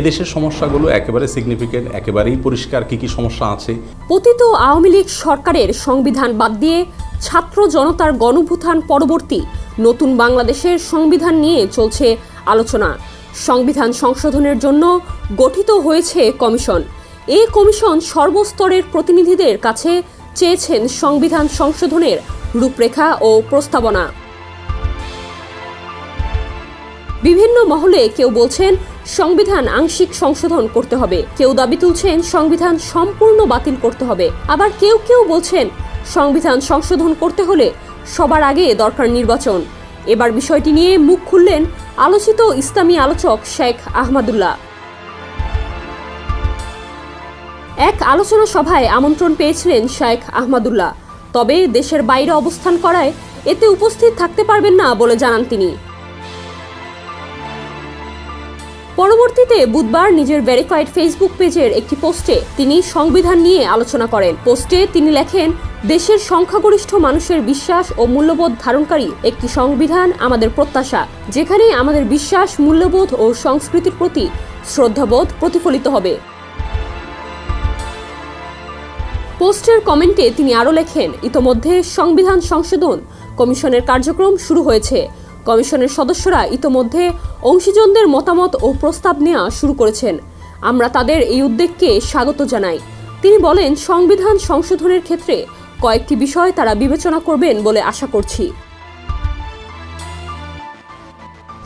এদেশের সমস্যাগুলো একেবারে সিগনিফিকেন্ট একেবারেই পরিষ্কার, কি কি সমস্যা আছে? পতিত আওয়ামী লীগ সরকারের সংবিধান বাদ দিয়ে ছাত্র জনতার গণভুথান পরবর্তী নতুন বাংলাদেশের সংবিধান নিয়ে চলছে আলোচনা। সংবিধান সংশোধনের জন্য গঠিত হয়েছে কমিশন। এই কমিশন সর্বস্তরের প্রতিনিধিদের কাছে চেয়েছেন সংবিধান সংশোধনের রূপরেখা ও প্রস্তাবনা। বিভিন্ন মহলে কেউ বলছেন, সংবিধান আংশিক সংশোধন করতে হবে। কেউ দাবি তুলছেন, সংবিধান সম্পূর্ণ বাতিল করতে হবে। আবার কেউ কেউ বলছেন, সংবিধান সংশোধন করতে হলে সবার আগে দরকার নির্বাচন। এবার বিষয়টি নিয়ে মুখ খুললেন আলোচিত ইসলামী আলোচক শেখ আহমদুল্লাহ। এক আলোচনা সভায় আমন্ত্রণ পেয়েছিলেন শেখ আহমদুল্লাহ। তবে দেশের বাইরে অবস্থান করায় এতে উপস্থিত থাকতে পারবেন না বলে জানান তিনি। পরবর্তীতে বুধবার নিজের ভেরিফাইড ফেসবুক পেজের একটি পোস্টে তিনি সংবিধান নিয়ে আলোচনা করেন। পোস্টে তিনি লেখেন, দেশের সংখ্যাগরিষ্ঠ মানুষের বিশ্বাস ও মূল্যবোধ ধারণকারী একটি সংবিধান আমাদের প্রত্যাশা, যেখানে আমাদের বিশ্বাস, মূল্যবোধ ও সংস্কৃতির প্রতি শ্রদ্ধাবোধ প্রতিফলিত হবে। পোস্টের কমেন্টে তিনি আরও লেখেন, ইতোমধ্যে সংবিধান সংশোধন কমিশনের কার্যক্রম শুরু হয়েছে। কমিশনের সদস্যরা ইতোমধ্যে অংশীজনদের মতামত ও প্রস্তাব নেওয়া শুরু করেছেন। আমরা তাদের এই উদ্যোগকে স্বাগত জানাই। তিনি বলেন, সংবিধান সংশোধনের ক্ষেত্রে কয়েকটি বিষয় তারা বিবেচনা করবেন বলে আশা করছি।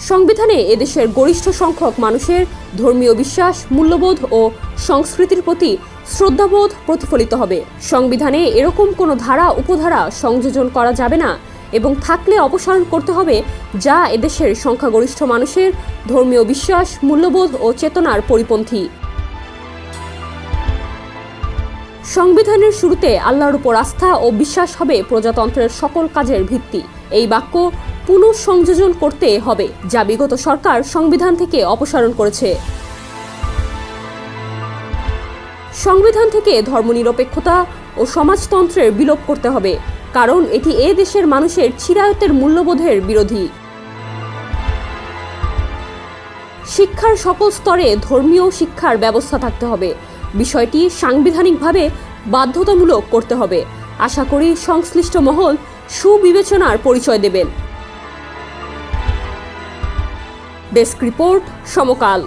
সংবিধানে এদেশের গরিষ্ঠ সংখ্যক মানুষের ধর্মীয় বিশ্বাস, মূল্যবোধ ও সংস্কৃতির প্রতি শ্রদ্ধাবোধ প্রতিফলিত হবে। সংবিধানে এরকম কোনো ধারা, উপধারা সংযোজন করা যাবে না। এবং থাকলে অপসারণ করতে হবে, যা এদেশের সংখ্যাগরিষ্ঠ মানুষের ধর্মীয় বিশ্বাস, মূল্যবোধ ও চেতনার পরিপন্থী। সংবিধানের শুরুতে আল্লাহর উপর আস্থা ও বিশ্বাস হবে প্রজাতন্ত্রের সকল কাজের ভিত্তি। এই বাক্য পুনঃসংযোজন করতে হবে, যা বিগত সরকার সংবিধান থেকে অপসারণ করেছে। সংবিধান থেকে ধর্মনিরপেক্ষতা ও সমাজতন্ত্রের বিলোপ করতে হবে। কারণ এটি এ দেশের মানুষের চিরায়তের মূল্যবোধের বিরোধী। শিক্ষার সকল স্তরে ধর্মীয় শিক্ষার ব্যবস্থা থাকতে হবে। বিষয়টি সাংবিধানিকভাবে বাধ্যতামূলক করতে হবে। আশা করি সংশ্লিষ্ট মহল সুবিবেচনার পরিচয় দেবেন। Desk report Samakal.